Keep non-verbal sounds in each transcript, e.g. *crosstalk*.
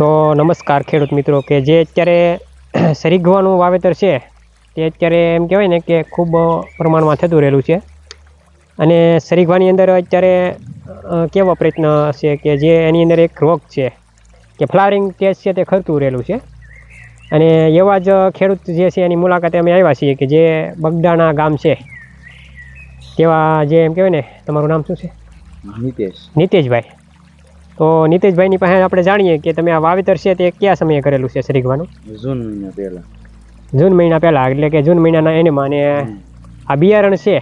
તો નમસ્કાર ખેડૂત મિત્રો કે જે અત્યારે *clears throat* સરીગવાનું વાવેતર છે તે અત્યારે એમ કહેવાય ને કે ખૂબ પ્રમાણમાં થતું રહેલું છે. અને સરીગવાની અંદર અત્યારે કેવો પ્રયત્ન છે કે જે એની અંદર એક રોગ છે કે ફ્લાવરિંગ ટેસ્ટ છે તે ખરતું રહેલું છે. અને એવા જ ખેડૂત જે છે એની મુલાકાતે અમે આવ્યા છીએ કે જે બગદાણા ગામ છે તેવા જે એમ કહેવાય ને તમારું નામ શું છે? નિતેશ. નીતેશભાઈ. તો નીતિશભાઈની પાસે આપણે જાણીએ કે તમે આ વાવેતર છે તે કયા સમયે કરેલું છે સરીગવાનું જૂન મહિના પહેલા. જૂન મહિના પહેલાં એટલે કે જૂન મહિનાના એને માને આ બિયારણ છે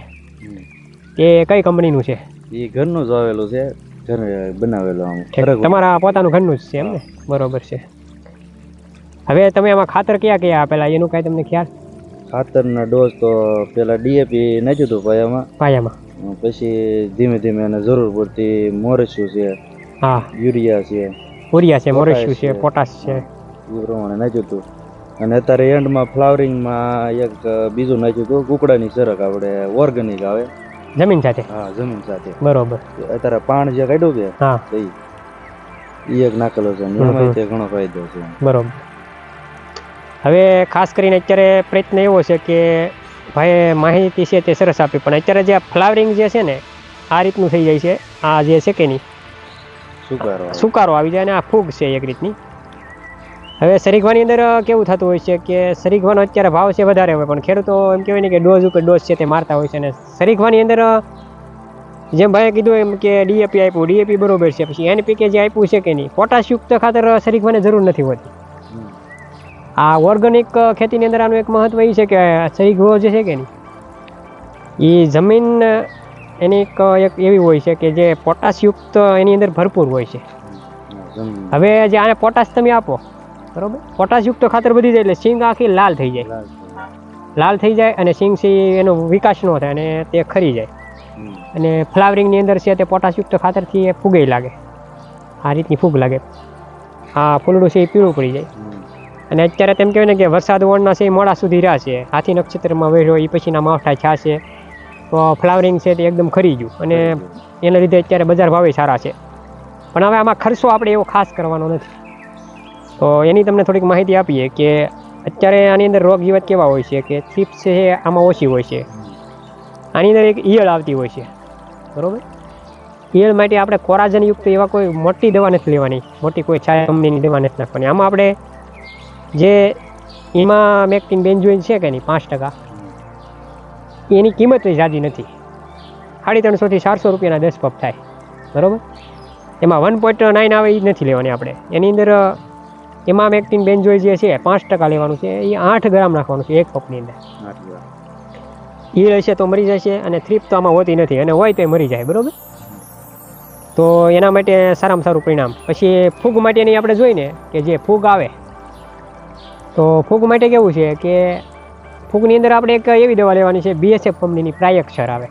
તે કઈ કંપનીનું છે? એ ઘરનું જ આવેલું છે ઘરે બનાવેલું આમ. તમારા પોતાનું ઘરનું જ છે એમ ને? બરોબર છે. હવે તમે આમાં ખાતર કયા કયા આપેલા? એનું કાંઈ તમને ખ્યાલ? ખાતરના ડોઝ તો પેલા ડીએપી નાખ્યું હતું પાયામાં. પાયામાં. પછી ધીમે ધીમે એને જરૂર પડતી મોરસ્યું છે હા. યુરિયા છે. યુરિયા છે મોરેશિયું છે. પોટાશ છે. એ પ્રમાણે નાખ્યું હતું. અને અત્યારે એન્ડમાં ફ્લાવરિંગમાં એક બીજું નાખ્યું હતું. કુકડાની સરક આપણે ઓર્ગેનિક આવે. જમીન સાથે? હા જમીન સાથે. બરોબર. અત્યારે પાણ જે કાઢ્યું કે હા. ઈ એક નાખેલો છે. એમાં ઘણો ફાયદો છે. બરોબર. હવે ખાસ કરીને અત્યારે પ્રયત્ન એવો છે કે ભાઈ માહિતી છે તે સરસ આપી. પણ અત્યારે જે ફ્લાવરિંગ જે છે ને આ રીતનું થઈ જાય છે. આ જે છે કે નહીં? સુકારો આવી. જાય અને આ ફૂગ છે એક રીતની. હવે સરીગવાની અંદર કેવું થતું હોય છે કે સરીગવાનો અત્યારે ભાવ છે વધારે હોય પણ ખેડૂતો એમ કહેવાય ને કે ડોઝ ઉપર ડોઝ છે તે મારતા હોય છે અને સરીગવાની અંદર જેમ ભાઈએ કીધું એમ કે ડીએપી આપ્યું ડીએપી બરોબર છે પછી એનપીકે જે આપ્યું છે કે નહીં પોટાશયુક્ત ખાતર સરીગવાને જરૂર નથી હોતી. આ ઓર્ગેનિક ખેતીની અંદર આનું એક મહત્વ એ છે કે સરીગવો જે છે કે નહીં એ જમીન એની એક એક એવી હોય છે કે જે પોટાશયુક્ત એની અંદર ભરપૂર હોય છે. હવે જે આને પોટાશ તમે આપો બરોબર? પોટાશયુક્ત ખાતર બધી જાય એટલે સિંગ આખી લાલ થઈ જાય. લાલ થઈ જાય. અને સિંગ છે એનો વિકાસ ન થાય અને તે ખરી જાય. અને ફ્લાવરિંગની અંદર છે તે પોટાશયુક્ત ખાતરથી એ ફૂગે લાગે. આ રીતની ફૂગ લાગે. આ ફૂલડું છે એ પીળું પડી જાય. અને અત્યારે તેમ કહેવાય ને કે વરસાદ વળના છે એ મોડા સુધી રહ્યા છે. હાથી નક્ષત્રમાં વહેરો એ પછીના માવઠા છા છે. ફ્લાવરિંગ છે તે એકદમ ખરી ગયું. અને એના લીધે અત્યારે બજાર ભાવે સારા છે. પણ હવે આમાં ખર્ચો આપણે એવો ખાસ કરવાનો નથી. તો એની તમને થોડીક માહિતી આપીએ કે અત્યારે આની અંદર રોગ જીવત કેવા હોય છે કે ચિપ્સ છે આમાં ઓછી હોય છે. આની અંદર એક ઈયળ આવતી હોય છે. બરોબર? ઈયળ માટે આપણે કોરાજનયુક્ત એવા કોઈ મોટી દવા નથી લેવાની. મોટી કોઈ છાયા કંપનીની દવા નથી નાખવાની. આમાં આપણે જે એમાં મેક્ટિન બેન્જોઇન છે કે નહીં? પાંચ ટકા. એની કિંમત ઝાજી નથી. સાડી ત્રણસોથી ચારસો રૂપિયાના દસ પપ થાય. બરાબર? એમાં વન પોઈન્ટ નાઇન આવે એ નથી લેવાની આપણે. એની અંદર એમાં મેક્ટિન બેન્જોય જે છે પાંચ ટકા લેવાનું છે. એ આઠ ગ્રામ નાખવાનું છે એક પપની અંદર. એ વાર. હશે તો મરી જશે અને થ્રીપ તો આમાં હોતી નથી. અને હોય તો મરી જાય બરાબર? તો એના માટે સારામાં સારું પરિણામ. પછી ફૂગ માટેની આપણે જોઈને કે જે ફૂગ આવે. તો ફૂગ માટે કેવું છે કે ફૂગની અંદર આપણે એક એવી દવા લેવાની છે બીએસએફ કંપનીની પ્રાયક્ષર આવે.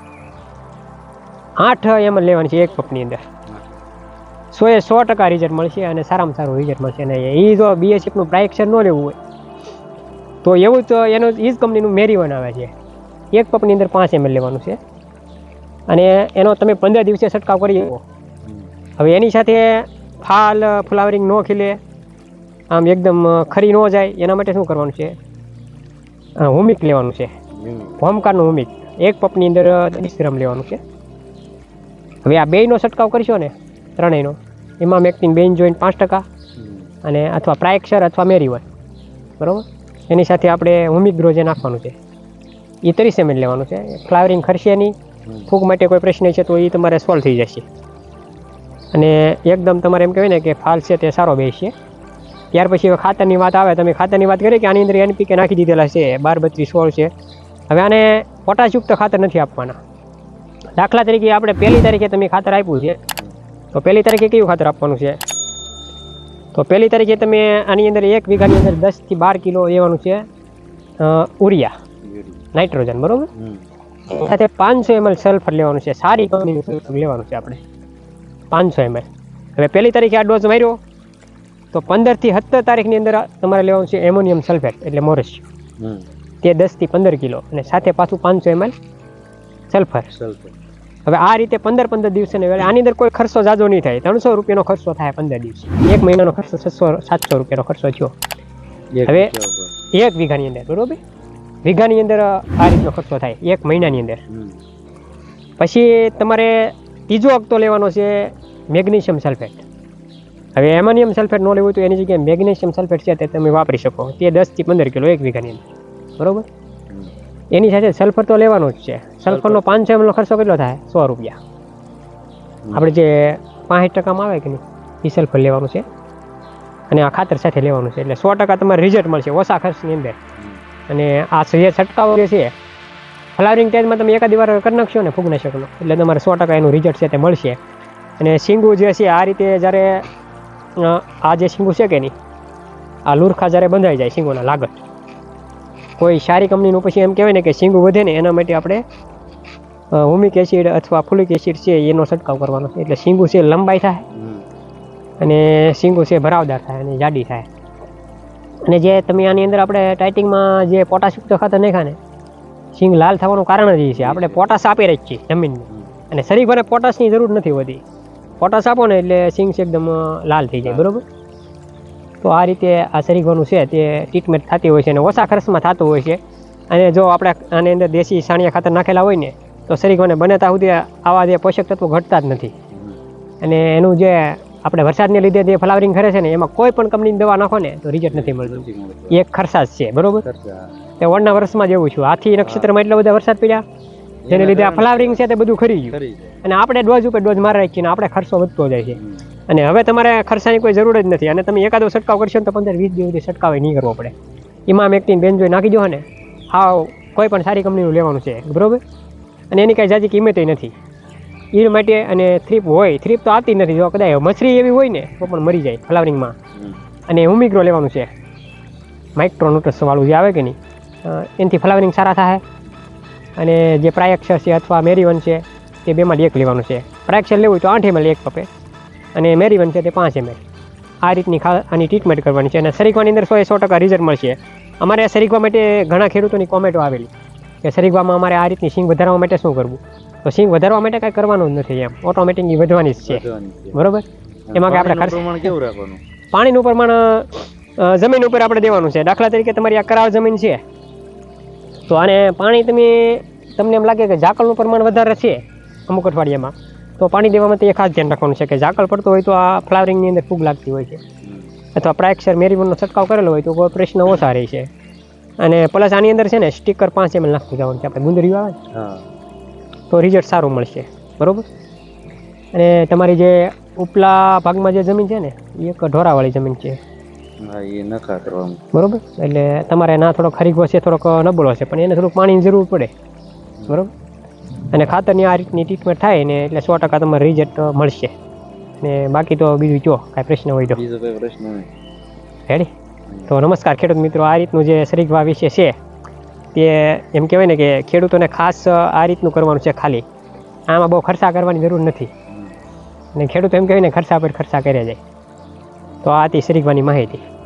આઠ એમએલ લેવાની છે એક પપની અંદર. સો એ સો ટકા રિઝલ્ટ મળશે અને સારામાં સારું રિઝલ્ટ મળશે. અને એ જો બીએસએફનું પ્રાયક્ષર ન લેવું હોય, તો એવું જ એનું એ જ કંપનીનું મેરીવન આવે છે. એક પપની અંદર પાંચ એમએલ લેવાનું છે. અને એનો તમે પંદર દિવસે છંટકાવ કરી શકો. હવે એની સાથે ફાલ, ફ્લાવરિંગ ન ખીલે, આમ એકદમ ખરી ન જાય, એના માટે શું કરવાનું છે? હુમિક લેવાનું છે. હમ. હોમિક. એક પપની અંદર દસ ગ્રામ લેવાનું છે. હવે આ બેયનો છંટકાવ કરશો ને ત્રણેયનો એમાં મેક્ટિન બેન જોઈન્ટ પાંચ ટકા અને અથવા પ્રાયક્ષર અથવા મેરીવન બરાબર? એની સાથે આપણે હોમિક ગ્રોજે નાખવાનું છે. એ ત્રીસ એમએલ લેવાનું છે. ફ્લાવરિંગ ખર્ચે નહીં. ફૂગ માટે કોઈ પ્રશ્ન છે તો એ તમારે સોલ્વ થઈ જશે. અને એકદમ તમારે એમ કહેવાય ને કે ફાલ છે તે સારો બેસશે ત્યાર પછી હવે ખાતરની વાત આવે તમે ખાતરની વાત કરી કે આની અંદર એનપીકે નાખી દીધેલા છે બાર બત્રીસ સોળ છે. હવે આને પોટાશયુક્ત ખાતર નથી આપવાના. દાખલા તરીકે આપણે પહેલી તારીખે તમે ખાતર આપ્યું છે તો પહેલી તારીખે કયું ખાતર આપવાનું છે? તો પહેલી તારીખે તમે આની અંદર એક વીઘાની અંદર દસથી બાર કિલો લેવાનું છે ઉરિયા યુરિયા. નાઇટ્રોજન બરાબર? સાથે પાંચસો એમએલ સલ્ફર લેવાનું છે સારી કંપનીનું સલ્ફર લેવાનું છે આપણે. પાંચસો એમએલ. હવે પહેલી તારીખે આ ડોઝ માર્યો તો પંદરથી સત્તર તારીખની અંદર તમારે લેવાનું છે એમોનિયમ સલ્ફેટ એટલે મોરસ. તે દસથી પંદર કિલો અને સાથે પાછું પાંચસો એમએલ સલ્ફર. સલ્ફર. હવે આ રીતે પંદર પંદર દિવસે આની અંદર કોઈ ખર્ચો જાજો નહીં થાય. ત્રણસો રૂપિયાનો ખર્ચો થાય પંદર દિવસે. એક મહિનાનો ખર્ચો છસો સાતસો રૂપિયાનો ખર્ચો થયો. હવે- એક વીઘાની અંદર બરોબર? વીઘાની અંદર આ રીતનો ખર્ચો થાય એક મહિનાની અંદર. પછી તમારે ત્રીજો હપ્તો લેવાનો છે મેગ્નેશિયમ સલ્ફેટ. હવે એમોનિયમ સલ્ફેટ ન લેવું તો એની જગ્યાએ મેગ્નેશિયમ સલ્ફેટ છે તે તમે વાપરી શકો. તે દસથી પંદર કિલો એક વીઘાની અંદર. બરાબર? એની સાથે સલ્ફર તો લેવાનું જ છે. સલ્ફરનો પાંચસો એમનો ખર્ચો કેટલો થાય? સો રૂપિયા. આપણે જે પાંસઠ ટકામાં આવે કે નહીં એ સલ્ફર લેવાનું છે. અને આ ખાતર સાથે લેવાનું છે. એટલે સો ટકા તમારે રિઝલ્ટ મળશે ઓછા ખર્ચની અંદર. અને આ જે છટકાવો જે છે ફ્લાવરિંગ ટેજમાં તમે એકાદી વાર કરી નાખશો ને ફૂગનાશકનો એટલે તમારે સો ટકા એનું રિઝલ્ટ છે તે મળશે. અને સિંગુ જે છે આ રીતે જ્યારે આ જે શીંગું છે કે નહીં? આ લુરખા જ્યારે બંધાઈ જાય શીંગોના લાગત. કોઈ સારી કંપનીનું પછી એમ કહેવાય ને કે શીંગું વધે ને એના માટે આપણે હુમિક એસિડ અથવા ફુલિક એસિડ છે એનો છંટકાવ કરવાનો. છે એટલે શીંગું છે લંબાઈ થાય અને શીંગું છે ભરાવદાર થાય અને જાડી થાય. અને જે તમે આની અંદર આપણે ટાઇટિંગમાં જે પોટાશયુક્ત ખાતર નાખ્યા ને શીંગ લાલ થવાનું કારણ જ એ છે. આપણે પોટાશ આપી રહી છીએ જમીનને અને શરીરભરે પોટાશની જરૂર નથી હોતી. પોટાશ આપો ને એટલે સિંગ એકદમ લાલ થઈ જાય બરોબર? તો આ રીતે આ શરીરભરનું છે તે ટ્રીટમેન્ટ થતી હોય છે અને ઓછા ખર્ચમાં થતું હોય છે. અને જો આપણે આની અંદર દેશી સાણિયા ખાતર નાખેલા હોય ને તો શરીરભરને બને ત્યાં સુધી આવા જે પોષક તત્વો ઘટતા જ નથી. અને એનું જે આપણે વરસાદને લીધે જે ફ્લાવરિંગ કરે છે ને એમાં કોઈ પણ કંપનીની દવા નાખો ને તો રિઝલ્ટ નથી મળતું. એ એક ખર્ચા જ છે બરોબર. તે ઓળના વર્ષમાં જેવું છું હાથી નક્ષત્રમાં એટલા બધા વરસાદ પડ્યા. જેને લીધે આ ફ્લાવરિંગ છે તે બધું ખરી ગયું. અને આપણે ડોઝ ઉપર ડોઝ મારી રાખીએ આપણે ખર્ચો વધતો જાય છે. અને હવે તમારે ખર્ચાની કોઈ જરૂર જ નથી. અને તમે એકાદો છંટકાવ કરશો ને તો પંદર વીસ દિવસથી છંટકાવ નહીં કરવો પડે. ઇમામ એકટીન જોઈ નાખી દો ને હા કોઈ પણ સારી કંપનીનું લેવાનું છે બરાબર? અને એની કાંઈ જાજી કિંમતે નથી. એ માટે અને થ્રીપ હોય થ્રીપ તો આવતી જ નથી. જો કદાચ મછરી એવી હોય ને તો પણ મરી જાય ફ્લાવરિંગમાં. અને હુમિક્રો લેવાનું છે. માઇક્રોન્યુટ્રસ વાળું જે આવે કે નહીં એનાથી ફ્લાવરિંગ સારા થાય અને જે પ્રાયક્ષર છે અથવા મેરીવન છે તે બેમાંથી એક લેવાનું છે. પ્રાયક્ષર લેવું હોય તો આઠ એમએલ એક કપે અને મેરીવન છે તે પાંચ એમએલ આ રીતની ખા આની ટ્રીટમેન્ટ કરવાની છે અને સરીગવાની અંદર સો એ સો ટકા રિઝલ્ટ મળશે. અમારે સરીગવા માટે ઘણા ખેડૂતોની કોમેન્ટો આવેલી કે સરીગવામાં અમારે આ રીતની સિંગ વધારવા માટે શું કરવું? તો સિંગ વધારવા માટે કાંઈ કરવાનું જ નથી એમ. ઓટોમેટિક વધવાની જ છે. બરોબર? એમાં કે આપણે પાણીનું ખર્ચ પ્રમાણ કેવું રાખવાનું? પાણીનું પ્રમાણ જમીન ઉપર આપણે દેવાનું છે. દાખલા તરીકે તમારી આ કરાવ જમીન છે. તો આને પાણી તમે તમને એમ લાગે કે ઝાકળનું પ્રમાણ વધારે છે અમુક અઠવાડિયામાં તો પાણી દેવામાં તે ખાસ ધ્યાન રાખવાનું છે કે ઝાકળ પડતો હોય તો આ ફ્લાવરિંગની અંદર ફૂગ લાગતી હોય છે. અથવા પ્રાયક્ષર મેરીવનનો છંટકાવ કરેલો હોય તો કોઈ પ્રશ્ન ઓછા રહે છે. અને પ્લસ આની અંદર છે ને સ્ટીકર પાંચ એમ નાખતું જવાનું છે આપણે ગુંદરી આવે તો રિઝલ્ટ સારું મળશે. બરાબર? અને તમારી જે ઉપલા ભાગમાં જે જમીન છે ને એ એક ઢોરાવાળી જમીન છે. બરોબર? એટલે તમારે ના થોડોક ખરીગવો છે થોડોક નબળો છે પણ એને થોડુંક પાણીની જરૂર પડે. બરોબર? અને ખાતરની આ રીતની ટ્રીટમેન્ટ થાય ને એટલે સો ટકા તમારે રિઝલ્ટ મળશે. ને બાકી તો બીજું જો કાંઈ પ્રશ્ન હોય તો. રેડી તો નમસ્કાર ખેડૂત મિત્રો આ રીતનું જે શરીરવા વિશે છે તે એમ કહેવાય ને કે ખેડૂતોને ખાસ આ રીતનું કરવાનું છે ખાલી. આમાં બહુ ખર્ચા કરવાની જરૂર નથી. અને ખેડૂતો એમ કહેવાય ને ખર્ચા પર ખર્ચા કર્યા જાય. તો આ હતી શ્રીગવાની માહિતી.